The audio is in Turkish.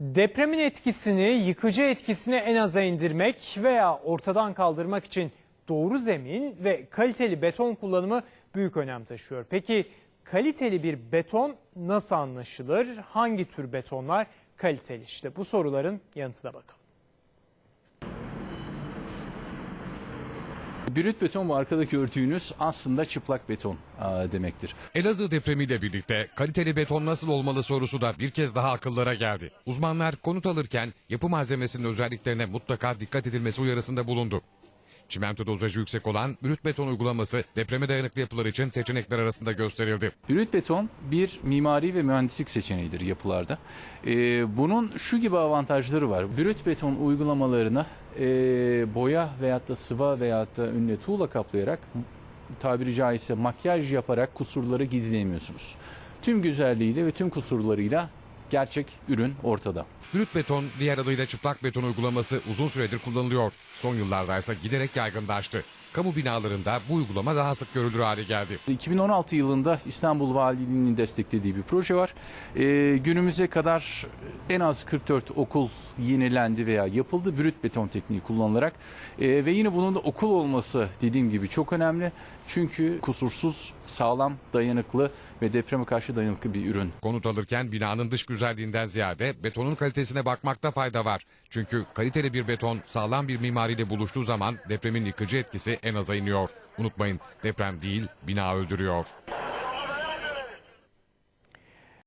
Depremin etkisini, yıkıcı etkisini en aza indirmek veya ortadan kaldırmak için doğru zemin ve kaliteli beton kullanımı büyük önem taşıyor. Peki kaliteli bir beton nasıl anlaşılır? Hangi tür betonlar kaliteli? İşte bu soruların yanıtına bakalım. Brüt beton bu arkada gördüğünüz aslında çıplak beton aa, demektir. Elazığ depremiyle birlikte kaliteli beton nasıl olmalı sorusu da bir kez daha akıllara geldi. Uzmanlar konut alırken yapı malzemesinin özelliklerine mutlaka dikkat edilmesi uyarısında bulundu. Çimento dozajı yüksek olan brüt beton uygulaması depreme dayanıklı yapılar için seçenekler arasında gösterildi. Brüt beton bir mimari ve mühendislik seçeneğidir yapılarda. Ee, bunun şu gibi avantajları var. Brüt beton uygulamalarını e, boya veyahut da sıva veyahut da ünle tuğla kaplayarak tabiri caizse makyaj yaparak kusurları gizleyemiyorsunuz. Tüm güzelliğiyle ve tüm kusurlarıyla gerçek ürün ortada. Brüt beton diğer adıyla çıplak beton uygulaması uzun süredir kullanılıyor. Son yıllarda ise giderek yaygınlaştı. Kamu binalarında bu uygulama daha sık görülür hale geldi. 2016 yılında İstanbul Valiliği'nin desteklediği bir proje var. Ee, günümüze kadar en az 44 okul yenilendi veya yapıldı brüt beton tekniği kullanılarak. Ee, ve yine bunun da okul olması dediğim gibi çok önemli. Çünkü kusursuz, sağlam, dayanıklı ve depreme karşı dayanıklı bir ürün. Konut alırken binanın dış güzelliğinden ziyade betonun kalitesine bakmakta fayda var. Çünkü kaliteli bir beton sağlam bir mimariyle buluştuğu zaman depremin yıkıcı etkisi en aza iniyor. Unutmayın deprem değil bina öldürüyor.